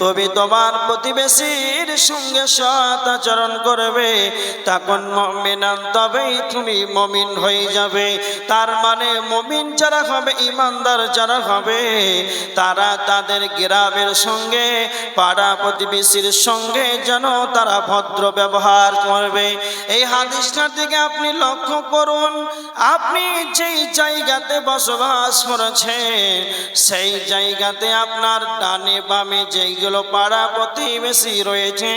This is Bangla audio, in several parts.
তবে তোমার প্রতিবেশীর সঙ্গে সৎ আচরণ করবে। তখন মমিনান তবেই তুমি মমিন হয়ে যাবে। তার মানে মমিন যারা হবে, ইমানদার যারা হবে, তারা তাদের গ্রামের সঙ্গে, পাড়া প্রতিবেশীর সঙ্গে যেন তারা ভদ্র ব্যবহার করবে। এই হাদিসটার দিকে আপনি লক্ষ্য করুন, আপনি যেই জায়গাতে বসবাস করেছেন, সেই জায়গাতে আপনার ডানে বামে যেইগুলো পাড়া প্রতিবেশী রয়েছে।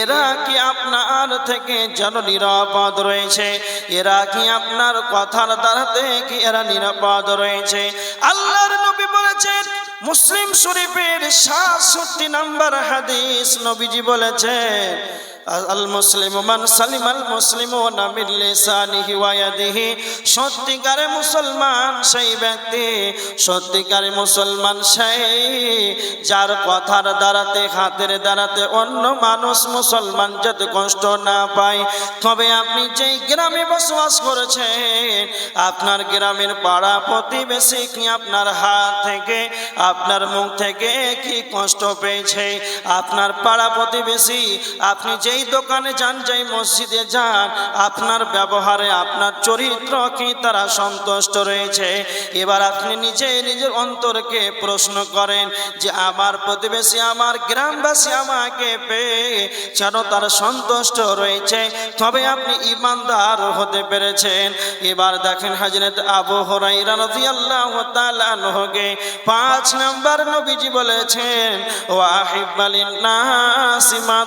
এরা কি আপনার থেকে যেন নিরাপদ রয়েছে? এরা কি আপনার কথার দ্বারাতে কি এরা নিরাপদ রয়েছে? আল্লাহর নবী বলেছেন, মুসলিম শরীফের সাতষট্টি নম্বর হাদিস নবীজি বলেছেন আল মুসলিম মান মুসলিম নামিল লিসানিহি ওয়া ইয়াদিহি। সত্যিকারে মুসলমান সেই ব্যক্তি, সত্যিকারে মুসলমান সেই যার কথার দ্বারাতে, হাতের দ্বারাতে অন্য মানুষ মুসলমান যাতে কষ্ট না পায়। তবে আপনি যেই গ্রামে বসবাস করেছেন, আপনার গ্রামের পাড়া প্রতিবেশী কি আপনার হাত থেকে, আপনার মুখ থেকে কি কষ্ট পেয়েছে? আপনার পাড়া প্রতিবেশী, আপনি যেই দোকানে যান, যেই মসজিদে যান, আপনার ব্যবহারে আপনার চরিত্র কি তারা সন্তুষ্ট রয়েছে। এবার আপনি নিজে নিজের অন্তরকে প্রশ্ন করেন যে, আমার প্রতিবেশী, আমার গ্রামবাসী আমাকে পেয়ে যেন তারা সন্তুষ্ট রয়েছে? তবে আপনি ইমানদার হতে পেরেছেন। এবার দেখেন হাজরত আবু হরাইরা পাঁচ নাম্বার নবীজি বলেছেন ওয়াহিব্বালিন নাসি মা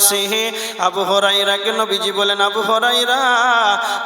তুহিব্বু আবু আবু হরাইরাকে নবীজি বলেন আবু হরাইরা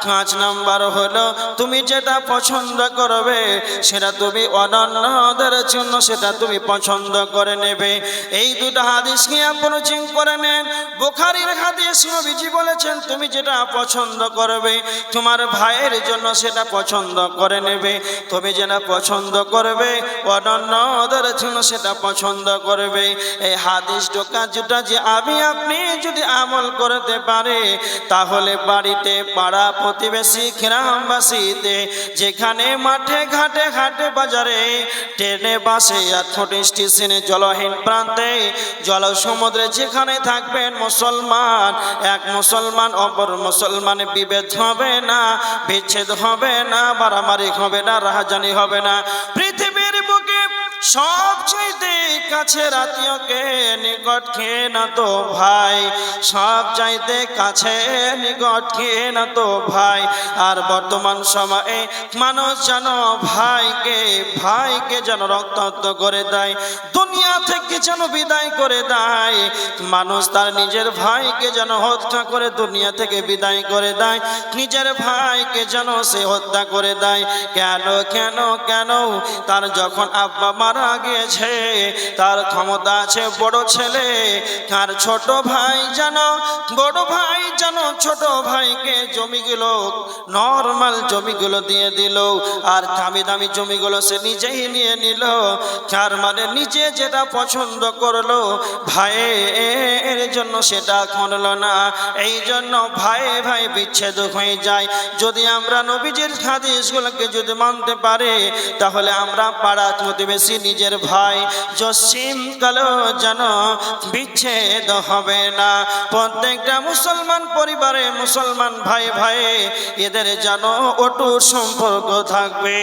পাঁচ নাম্বার হলো, তুমি যেটা পছন্দ করবে, সেটা তুমি অনন্যদের জন্য সেটা তুমি পছন্দ করে নেবে। এই দুটো হাদিসকে আপনি চিন করে নেন। বুখারীর হাদিস নবীজি বলেছেন, তুমি যেটা পছন্দ করবে, তোমার ভাইয়ের জন্য সেটা পছন্দ করে নেবে। তুমি যেটা পছন্দ করবে, অনন্যদের জন্য সেটা পছন্দ করবে। এই হাদিস ঢোকা যেটা যে আমি আপনি যদি আমল করতে পারে, তাহলে বাড়িতে পাড়া প্রতিবেশী গ্রামবাসীতে, যেখানে মাঠে ঘাটে ঘাটে বাজারে, ট্রেনে, বাসে ছোট স্টেশনে জলহীন প্রান্তে জল সমুদ্রে যেখানে থাকবেন মুসলমান, এক মুসলমান অপর মুসলমান বিভেদ হবে না, বিচ্ছেদ হবে না, মারামারি হবে না, রাহাজানি হবে না। পৃথিবীর বুকে সব চাইতে কাছের আত্মীয়কে নিকট খেয়ে না তো ভাই। সব চাইতে কাছে নিকট খেয়ে না তো ভাই। আর বর্তমান সময়ে মানুষ যেন ভাইকে ভাইকে যেন রক্তাক্ত করে দেয়, দুনিয়া থেকে যেন বিদায় করে দেয়। মানুষ তার নিজের ভাইকে যেন হত্যা করে দুনিয়া থেকে বিদায় করে দেয়, নিজের ভাইকে যেন সে হত্যা করে দেয়। কেন কেন কেন? তার যখন আব্বা মারা গিয়েছে তার ক্ষমতা আছে বড় ছেলে, তার ছোট ভাই যেন, বড় ভাই যেন ছোট ভাইকে জমিগুলো নর্মাল জমিগুলো দিয়ে দিল। আর দামি দামি জমিগুলো সে নিজেই নিয়ে নিল। তার মানে নিজে যেটা পছন্দ করল, ভাইয়ের জন্য সেটা করল না। এই জন্য ভাই ভাই বিচ্ছেদ হয়ে যায়। যদি আমরা নবীজির হাদিসগুলোকে যদি মানতে পারে, তাহলে আমরা পাড়া প্রতিবেশী নিজের ভাই জসিম কালো যেন বিচ্ছেদ হবে না। প্রত্যেকটা মুসলমান পরিবারে মুসলমান ভাই ভাই, এদের যেন অটুট সম্পর্ক থাকবে।